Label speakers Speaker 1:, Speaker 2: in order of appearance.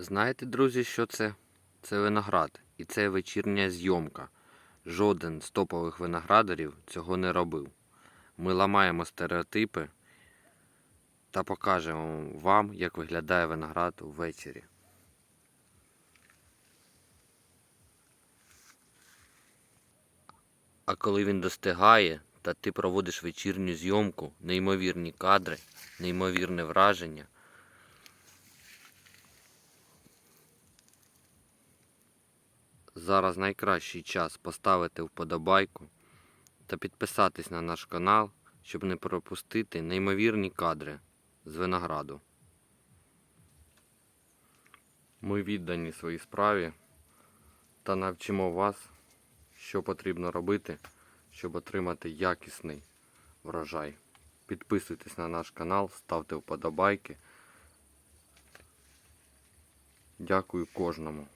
Speaker 1: Знаєте, друзі, що це? Це виноград. І це вечірня зйомка. Жоден з топових виноградарів цього не робив. Ми ламаємо стереотипи та покажемо вам, як виглядає виноград ввечері. А коли він достигає, та ти проводиш вечірню зйомку, неймовірні кадри, неймовірне враження. Зараз найкращий час поставити вподобайку та підписатись на наш канал, щоб не пропустити неймовірні кадри з винограду. Ми віддані своїй справі та навчимо вас, що потрібно робити, щоб отримати якісний врожай. Підписуйтесь на наш канал, ставте вподобайки. Дякую кожному.